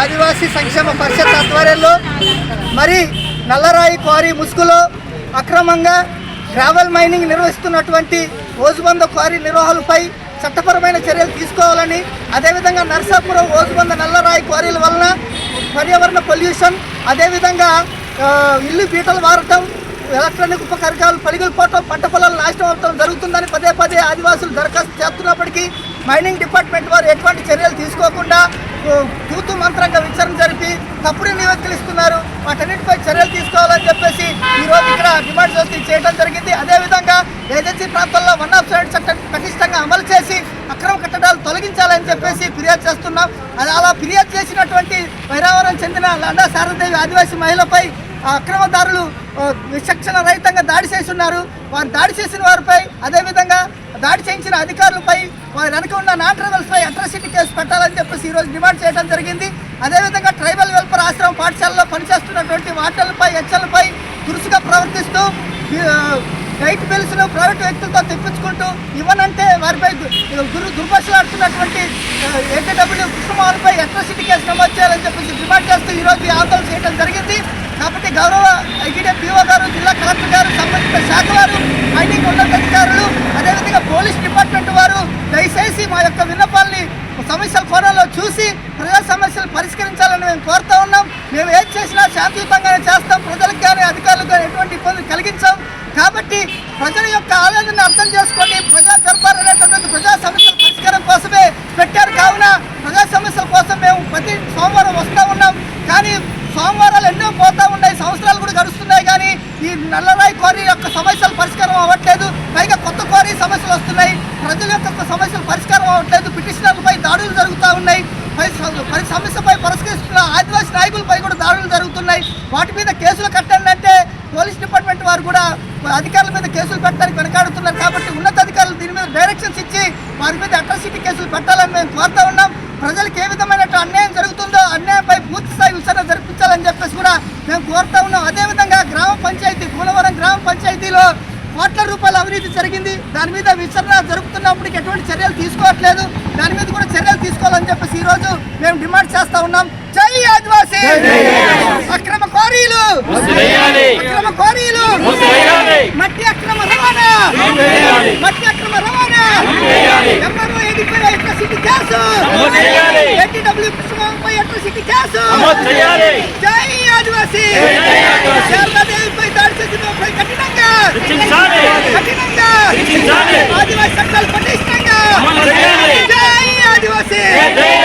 ఆదివాసీ సంక్షేమ పరిషత్ ఆధ్వర్యంలో మరి నల్లరాయి క్వారీ ముసుగులో అక్రమంగా గ్రావెల్ మైనింగ్ నిర్వహిస్తున్నటువంటి ఓజుబంద క్వారీ నిర్వహణపై చట్టపరమైన చర్యలు తీసుకోవాలని అదేవిధంగా నర్సాపురం ఓజుబంద నల్లరాయి క్వారీల వలన పర్యావరణ పొల్యూషన్ అదేవిధంగా ఇల్లు పీటలు మారటం ఎలక్ట్రానిక్ ఉపకరణాలు పలిగిపోవటం పంట పొలాలు నాశనం అవటం జరుగుతుందని పదే పదే ఆదివాసులు దరఖాస్తు చేస్తున్నప్పటికీ మైనింగ్ డిపార్ట్మెంట్ వారు ఎటువంటి చర్యలు తీసుకోకుండా తూతు మంత్రంగా విచారణ జరిపి తప్పుడు నివేదికలు ఇస్తున్నారు వాటన్నిటిపై చర్యలు తీసుకోవాలని చెప్పేసి ఈరోజు రోజు ఇక్కడ డిమాండ్ చేసి చేయడం జరిగింది. అదేవిధంగా ఏజెన్సీ ప్రాంతాల్లో వన్ ఆఫ్ సైడ్ చట్టం పటిష్టంగా అమలు చేసి అక్రమ కట్టడాలు తొలగించాలని చెప్పేసి ఫిర్యాదు చేస్తున్నాం. అది అలా ఫిర్యాదు చేసినటువంటి వైరావరం చెందిన లండా శారదేవి ఆదివాసీ మహిళపై అక్రమదారులు విచక్షణ రహితంగా దాడి చేస్తున్నారు. వారు దాడి చేసిన వారిపై అదేవిధంగా దాడి చేయించిన అధికారులపై వారి వెనక ఉన్న నాన్ ట్రైబల్స్పై అట్రాసిటీ కేసు పెట్టాలని చెప్పేసి ఈరోజు డిమాండ్ చేయడం జరిగింది. అదేవిధంగా ట్రైబల్ వెల్ఫేర్ ఆశ్రమం పాఠశాలలో పనిచేస్తున్నటువంటి వాటర్లపై హెచ్చలపై దురుసుగా ప్రవర్తిస్తూ ఆ, లైట్ బిల్స్ను ప్రైవేట్ వ్యక్తులతో తెప్పించుకుంటూ ఇవ్వనంటే వారిపై దుర్ దుర్భాషలాడుతున్నటువంటి ఏటీడబ్ల్యూ కృష్ణమోహన్పై అట్రాసిటీ కేసు నమోదు చేయాలని చెప్పేసి డిమాండ్ చేస్తూ ఈరోజు ఆందోళన చేయడం జరిగింది. కాబట్టి గౌరవ ఐటీడీ పీఓ గారు కలెక్టర్ గారు సంబంధిత శాఖ వారు మైనింగ్ ఉన్నతాధికారులు అదేవిధంగా పోలీస్ డిపార్ట్మెంట్ వారు దయచేసి మా యొక్క విన్నపాలని సమస్యల కోణంలో చూసి ప్రజా సమస్యలు పరిష్కరించాలని మేము కోరుతా ఉన్నాం. మేము ఏది చేసినా శాంతియుతంగానే చేస్తాం. ప్రజలకు కానీ అధికారులకు కానీ ఎటువంటి ఇబ్బందులు కలిగించాం కాబట్టి ప్రజల యొక్క ఆవేదనను అర్థం చేసుకొని ప్రజా దర్బార్ అనేటటువంటి ప్రజా సమస్యల పరిష్కారం కోసమే పెట్టారు. కావున ప్రజా సమస్యల కోసం మేము ప్రతి సోమవారం వస్తూ ఉన్నాం. కానీ సోమవారాలు ఎన్నో పోతా ఉన్నాయి. సంవత్సరాలు కూడా గడుస్తున్నాయి నల్లరాయి క్వారీ యొక్క సమస్యలు పరిష్కారం అవ్వట్లేదు. పైగా కొత్త క్వారీ సమస్యలు వస్తున్నాయి. ప్రజల యొక్క సమస్యలు పరిష్కారం అవ్వట్లేదు. పిటిషనర్లపై దాడులు జరుగుతూ ఉన్నాయి. పై సమస్యపై పరిష్కరిస్తున్న ఆదివాసీ నాయకులపై కూడా దాడులు జరుగుతున్నాయి. వాటి మీద కేసులు కట్టండి అంటే పోలీస్ డిపార్ట్మెంట్ వారు కూడా అధికారుల మీద కేసులు పెట్టడానికి వెనకాడుతున్నారు. కాబట్టి ఉన్నతాధికారులు దీని మీద డైరెక్షన్స్ ఇచ్చి వారి మీద అట్రాసిటీ కేసులు పెట్టాలని మేము కోరుతా ఉన్నాం. ప్రజలకు ఏ విధమైన అన్యాయం జరుగుతుందో అన్యాయంపై పూర్తి స్థాయి విచారణ జరిపించాలని చెప్పేసి కూడా మేము కోరుతా ఉన్నాం అదేవిధంగా గ్రామ పంచాయతీ కూలవరం గ్రామ పంచాయతీలో కోట్ల రూపాయల అవినీతి జరిగింది. దాని మీద విచారణ జరుపుతున్నప్పటికీ ఎటువంటి చర్యలు తీసుకోవట్లేదు. దాని మీద కూడా చర్యలు తీసుకోవాలని చెప్పేసి ఈ రోజు మేము డిమాండ్ చేస్తా ఉన్నాం. జై ఆదివాసీ! అక్రమ కోరీలు! అక్రమ కోరీలు! మట్టి అక్రమ రవాణా! మట్టి అక్రమ రవాణా! Electricity case A T W కృష్ణమాపై electricity case జై ఆదివాసీ! નકલ પટિસ્ટંગા જય આદિવાસી.